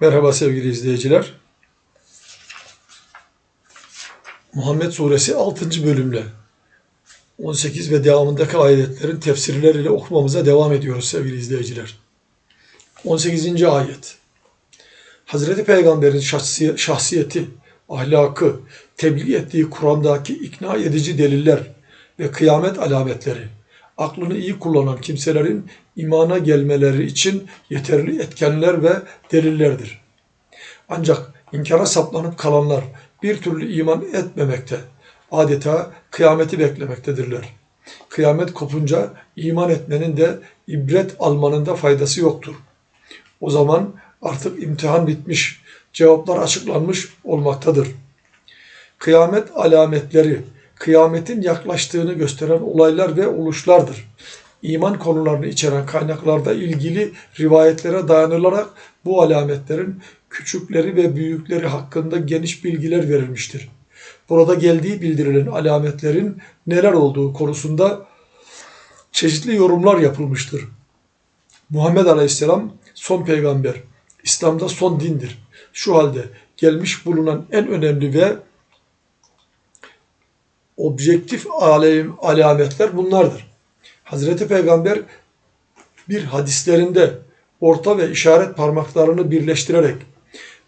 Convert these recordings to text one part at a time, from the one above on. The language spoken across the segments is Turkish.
Merhaba sevgili izleyiciler. Muhammed Suresi 6. bölümle 18 ve devamındaki ayetlerin tefsirleriyle okumamıza devam ediyoruz sevgili izleyiciler. 18. ayet. Hazreti Peygamber'in şahsi- şahsiyeti, ahlakı, tebliğ ettiği Kur'an'daki ikna edici deliller ve kıyamet alametleri, aklını iyi kullanan kimselerin imana gelmeleri için yeterli etkenler ve delillerdir. Ancak inkara saplanıp kalanlar bir türlü iman etmemekte, adeta kıyameti beklemektedirler. Kıyamet kopunca iman etmenin de ibret almanın da faydası yoktur. O zaman artık imtihan bitmiş, cevaplar açıklanmış olmaktadır. Kıyamet alametleri, kıyametin yaklaştığını gösteren olaylar ve oluşlardır. İman konularını içeren kaynaklarda ilgili rivayetlere dayanılarak bu alametlerin küçükleri ve büyükleri hakkında geniş bilgiler verilmiştir. Burada geldiği bildirilen alametlerin neler olduğu konusunda çeşitli yorumlar yapılmıştır. Muhammed Aleyhisselam son peygamber, İslam'da son dindir. Şu halde gelmiş bulunan en önemli ve objektif alem, alametler bunlardır. Hazreti Peygamber bir hadislerinde orta ve işaret parmaklarını birleştirerek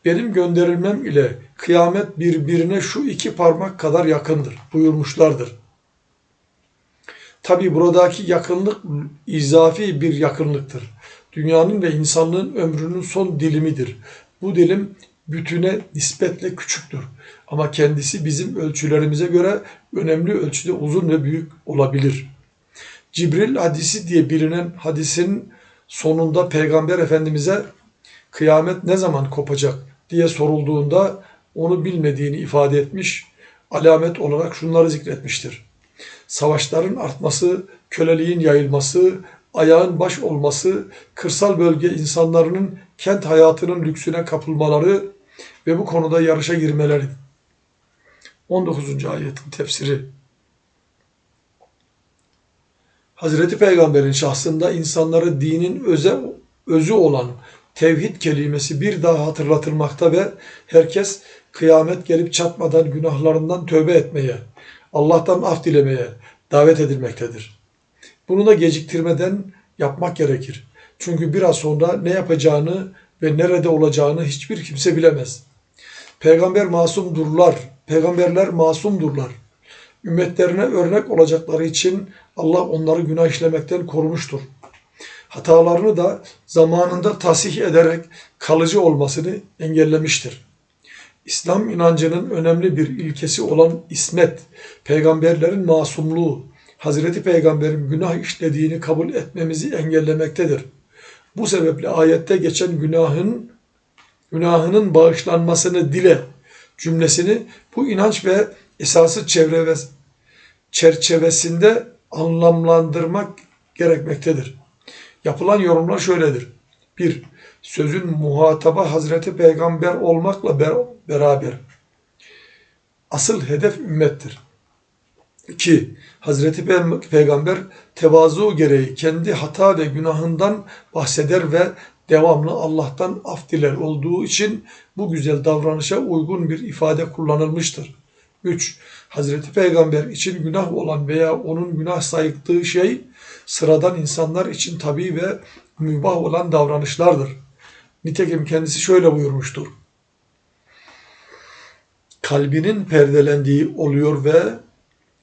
benim gönderilmem ile kıyamet birbirine şu iki parmak kadar yakındır buyurmuşlardır. Tabi buradaki yakınlık izafi bir yakınlıktır. Dünyanın ve insanlığın ömrünün son dilimidir. Bu dilim bütüne nispetle küçüktür. Ama kendisi bizim ölçülerimize göre önemli ölçüde uzun ve büyük olabilir. Cibril hadisi diye bilinen hadisin sonunda Peygamber Efendimiz'e kıyamet ne zaman kopacak diye sorulduğunda onu bilmediğini ifade etmiş, alamet olarak şunları zikretmiştir. Savaşların artması, köleliğin yayılması, ayağın baş olması, kırsal bölge insanların kent hayatının lüksüne kapılmaları ve bu konuda yarışa girmeleri. 19. ayetin tefsiri. Hazreti Peygamber'in şahsında insanları dinin öze, özü olan tevhid kelimesi bir daha hatırlatılmakta ve herkes kıyamet gelip çatmadan günahlarından tövbe etmeye, Allah'tan af dilemeye davet edilmektedir. Bunu da geciktirmeden yapmak gerekir. Çünkü biraz sonra ne yapacağını ve nerede olacağını hiçbir kimse bilemez. Peygamber masumdurlar, peygamberler masumdurlar. Ümmetlerine örnek olacakları için Allah onları günah işlemekten korumuştur. Hatalarını da zamanında tasih ederek kalıcı olmasını engellemiştir. İslam inancının önemli bir ilkesi olan ismet, peygamberlerin masumluğu, Hazreti Peygamber'in günah işlediğini kabul etmemizi engellemektedir. Bu sebeple ayette geçen günahın günahının bağışlanmasını dile cümlesini bu inanç ve esası çevre ve çerçevesinde anlamlandırmak gerekmektedir. Yapılan yorumlar şöyledir. 1. Sözün muhataba Hazreti Peygamber olmakla ber beraber. Asıl hedef ümmettir. 2. Hazreti Pe- Peygamber tevazu gereği kendi hata ve günahından bahseder ve devamlı Allah'tan af diler olduğu için bu güzel davranışa uygun bir ifade kullanılmıştır. 3. Hazreti Peygamber için günah olan veya onun günah sayıktığı şey sıradan insanlar için tabi ve mübah olan davranışlardır. Nitekim kendisi şöyle buyurmuştur. Kalbinin perdelendiği oluyor ve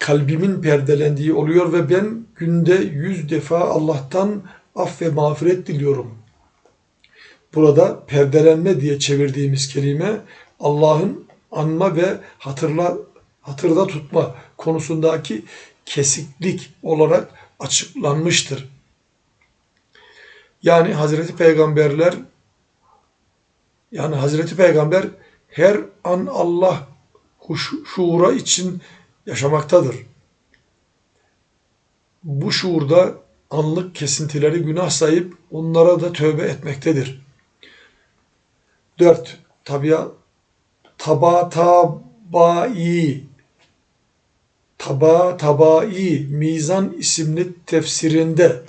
kalbimin perdelendiği oluyor ve ben günde yüz defa Allah'tan af ve mağfiret diliyorum. Burada perdelenme diye çevirdiğimiz kelime Allah'ın anma ve hatırla hatırda tutma konusundaki kesiklik olarak açıklanmıştır. Yani Hazreti Peygamberler yani Hazreti Peygamber her an Allah huş- şuura için yaşamaktadır. Bu şuurda anlık kesintileri günah sayıp onlara da tövbe etmektedir. 4. Tabiat taba tabai taba tabai mizan isimli tefsirinde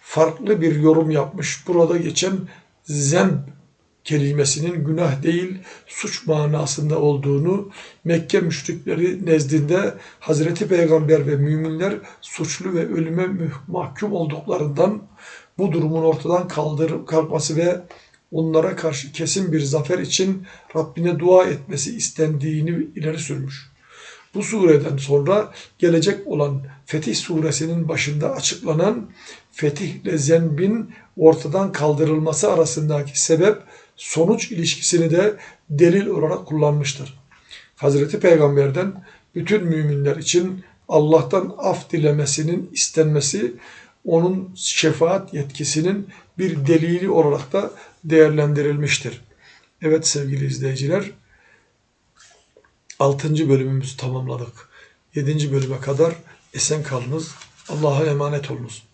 farklı bir yorum yapmış. Burada geçen zemb kelimesinin günah değil suç manasında olduğunu Mekke müşrikleri nezdinde Hazreti Peygamber ve müminler suçlu ve ölüme mahkum olduklarından bu durumun ortadan kaldır, kalkması ve onlara karşı kesin bir zafer için Rabbine dua etmesi istendiğini ileri sürmüş. Bu sureden sonra gelecek olan Fetih suresinin başında açıklanan fetihle zenbin ortadan kaldırılması arasındaki sebep sonuç ilişkisini de delil olarak kullanmıştır. Hazreti Peygamber'den bütün müminler için Allah'tan af dilemesinin istenmesi onun şefaat yetkisinin bir delili olarak da değerlendirilmiştir. Evet sevgili izleyiciler, 6. bölümümüzü tamamladık. 7. bölüme kadar esen kalınız. Allah'a emanet olunuz.